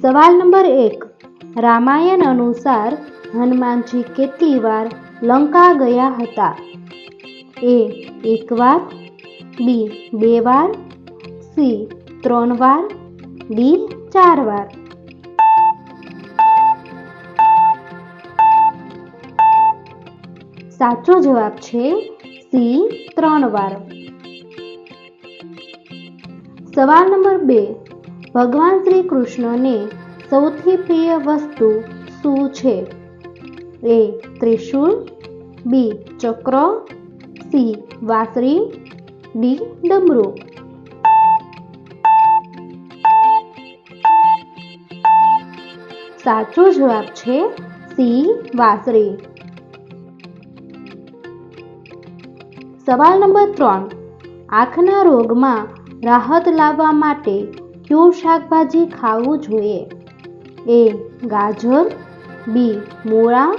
સવાલ નંબર એક. રામાયણ અનુસાર હનુમાનજી કેટલી વાર લંકા ગયા હતા? એ, એક વાર, બી, બે વાર, સી, ત્રણ વાર, ડી, ચાર વાર. સાચો જવાબ છે સી, ત્રણ વાર. સવાલ નંબર બે. ભગવાન શ્રી કૃષ્ણને સૌથી પ્રિય વસ્તુ શું છે? એ ત્રિશૂળ, બી ચક્ર, સી વાંસળી, ડી ડમરું. સાચો જવાબ છે સી વાસરી સવાલ નંબર ત્રણ. આંખના રોગમાં રાહત લાવવા માટે કયું શાકભાજી ખાવું જોઈએ? એ, ગાજર, બી મૂળા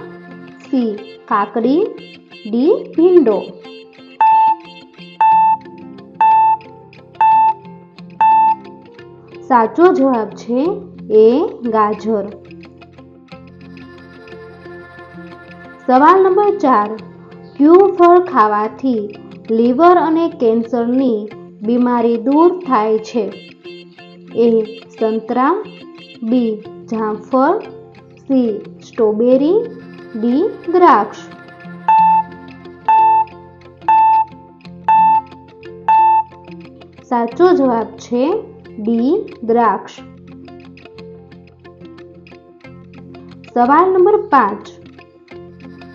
સી, કાકડી, ડી, ભીંડો. સાચો જવાબ છે એ, ગાજર. સવાલ નંબર ચાર. ક્યુ ફળ ખાવાથી લીવર અને કેન્સરની બીમારી દૂર થાય છે? એ સંતરા બી જામફળ સી સ્ટ્રોબેરી ડી દ્રાક્ષ. સાચો જવાબ છે ડી દ્રાક્ષ. સવાલ નંબર પાંચ.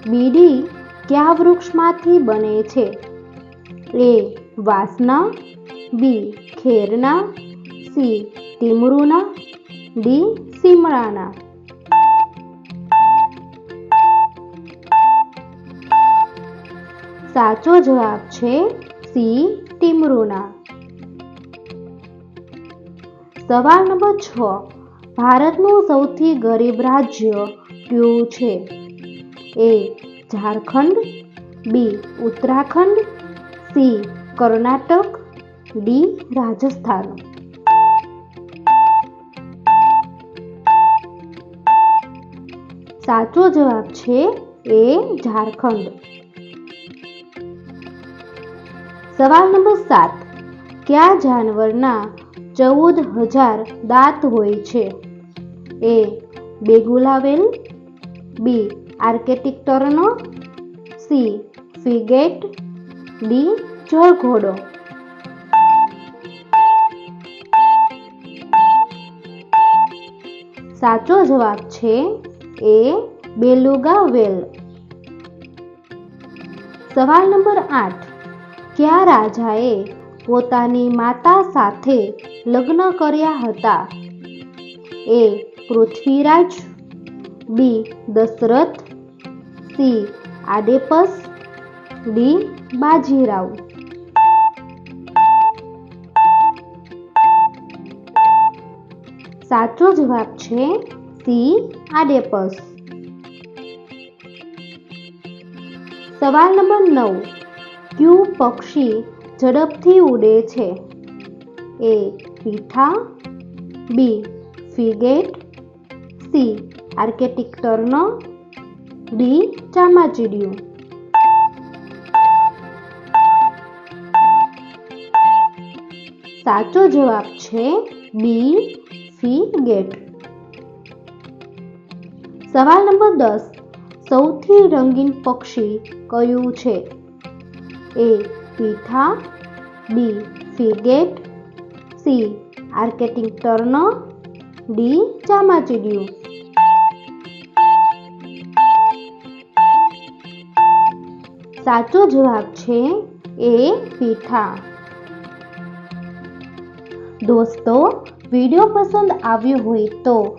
બીડી કયા વૃક્ષમાંથી બને છે? એ વાસના બી ખેરના સી ટીમરૂના ડી સીમળાના સાચો જવાબ છે સી ટીમરુના સવાલ નંબર છ ભારતનું સૌથી ગરીબ રાજ્ય કયું છે? A, Jharkhand, B, Uttarakhand, C, Karnataka, D, Rajasthan. સાચો જવાબ છે એ ઝારખંડ. સવાલ નંબર સાત. કયા જાનવરના ચૌદ હજાર દાંત હોય છે? A બેગુલાવેલ B Arctic tern C frigate, D જળઘોડો. સાચો જવાબ છે એ બેલુગા વેલ સવાલ નંબર આઠ. કયા રાજાએ પોતાની માતા સાથે લગ્ન કર્યા હતા? A Prithviraj, B Dasharath, C Oedipus, D Bajirao. સાચો જવાબ છે સી આડેપસ સવાલ નંબર નવ. ક્યુ પક્ષી ઝડપથી ઉડે છે? A પીઠા, B frigate, C Arctic tern, D ચામાચીડિયું. સાચો જવાબ છે બી ફિગેટ. સવાલ નંબર દસ. સૌથી રંગીન પક્ષી કયું છે? A પીઠા, B frigate, C Arctic tern D ચામાચીડિયું. સાચો જવાબ છે એ પીઠા. દોસ્તો, વીડિયો પસંદ આવ્યો હોય તો